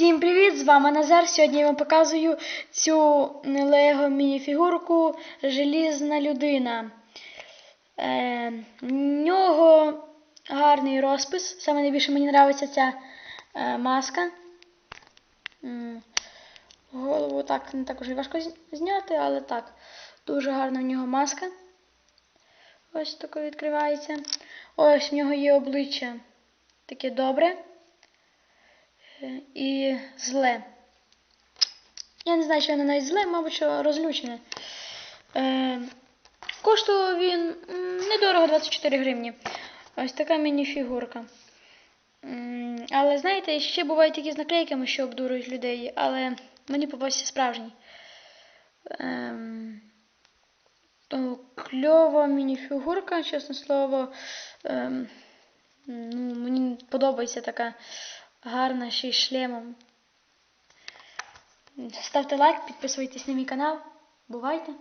Всім привіт! З вами Назар. Сьогодні я вам показую цю Лего мініфігурку Желізна людина. Е, в нього гарний розпис. Саме найбільше мені подобається ця е, маска. Голову так не так уже важко зняти, але так. Дуже гарна в нього маска. Ось тако відкривається. Ось в нього є обличчя таке добре і зле. Я не знаю, що воно навіть зле, мабуть, що розлючене. Е, коштував він недорого 24 гривні. Ось така міні-фігурка. Але знаєте, ще бувають такі з наклейками, що обдурюють людей, але мені попався справжній. Ем, кльова міні-фігурка, чесне слово. Ем, ну, мені подобається така гарна ще й шлемом. Ставте лайк, підписуйтесь на мій канал. Бувайте!